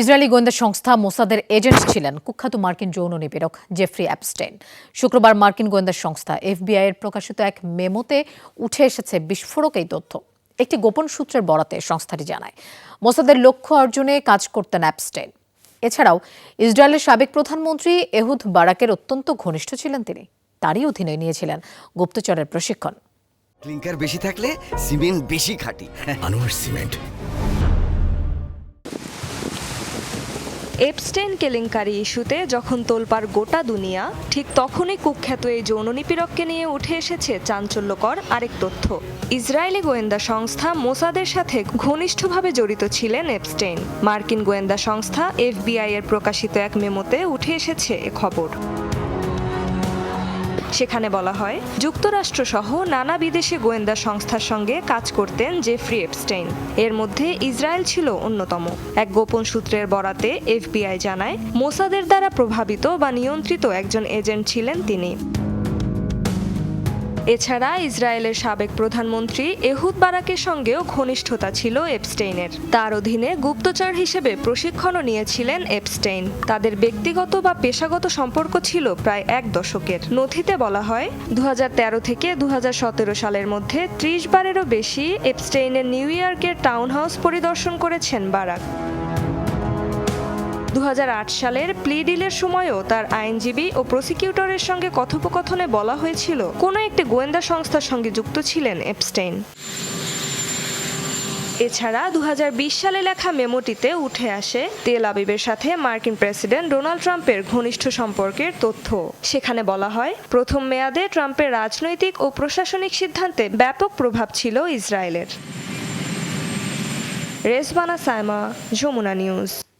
Israeli গোয়েন্দা সংস্থা মোসাদের agent ছিলেন কুখ্যাত মার্কিন যৌন নিপীড়ক জেফ্রি অ্যাপস্টেইন। শুক্রবার মার্কিন গোয়েন্দা সংস্থা এফবিআই এর প্রকাশিত এক মেমোতে উঠে এসেছে বিস্ফোরক এই তথ্য। একটি গোপন সূত্রের বরাতে সংস্থাটি জানায় মোসাদের লক্ষ্য অর্জনে কাজ করতেন অ্যাপস্টেইন। এছাড়াও ইসরায়েলের সাবেক প্রধানমন্ত্রী এহুদ বারাকের অত্যন্ত ঘনিষ্ঠ ছিলেন তিনি তারই অধীনে নিয়েছিলেন গুপ্তচরের প্রশিক্ষণ। ক্লিংকার বেশি থাকলে সিমেন্ট বেশি খাঁটি। আনোয়ার সিমেন্ট। এপস্টেন কেলেঙ্কারি ইস্যুতে যখন তোলপার গোটা দুনিয়া, ঠিক তখনই কুখ্যাত এই যৌন নিপীড়ককে নিয়ে উঠে এসেছে চাঞ্চল্যকর আরেক তথ্য। ইসরায়েলি গোয়েন্দা সংস্থা মোসাদের সাথে ঘনিষ্ঠভাবে জড়িত ছিলেন এপস্টেন। মার্কিন গোয়েন্দা সংস্থা এফবিআই এর প্রকাশিত এক মেমোতে উঠে এসেছে এ খবর। সেখানে বলা হয় যুক্তরাষ্ট্র সহ নানা বিদেশি গোয়েন্দা সংস্থার সঙ্গে কাজ করতেন জেফ্রি এপস্টেইন। এর মধ্যে ইসরায়েল ছিল অন্যতম। এক গোপন সূত্রের বরাতে এফবিআই জানায়, মোসাদের দ্বারা প্রভাবিত বা নিয়ন্ত্রিত একজন এজেন্ট ছিলেন তিনি। এছাড়া ইসরায়েলের সাবেক প্রধানমন্ত্রী এহুদ বারাকের সঙ্গেও ঘনিষ্ঠতা ছিল এপস্টেইনের। তার অধীনে গুপ্তচর হিসেবে প্রশিক্ষণও নিয়েছিলেন এপস্টেইন। তাদের ব্যক্তিগত বা পেশাগত সম্পর্ক ছিল প্রায় এক দশকের। নথিতে বলা হয় দু হাজার তেরো থেকে দু হাজার সতেরো সালের মধ্যে ত্রিশ বারেরও বেশি এপস্টেইনের নিউ ইয়র্কের টাউন হাউস পরিদর্শন করেছেন বারাক। দু হাজার আট সালের প্লি ডিলের সময়ও তার আইনজীবী ও প্রসিকিউটরের সঙ্গে কথোপকথনে বলা হয়েছিল, কোনো একটি গোয়েন্দা সংস্থার সঙ্গে যুক্ত ছিলেন এপস্টেইন। এছাড়া দু হাজার বিশ সালে লেখা মেমোটিতে উঠে আসে তেল আবিবের সাথে মার্কিন প্রেসিডেন্ট ডোনাল্ড ট্রাম্পের ঘনিষ্ঠ সম্পর্কের তথ্য। সেখানে বলা হয়, প্রথম মেয়াদে ট্রাম্পের রাজনৈতিক ও প্রশাসনিক সিদ্ধান্তে ব্যাপক প্রভাব ছিল ইসরায়েলের। রেসবানা সাইমা যমুনা নিউজ।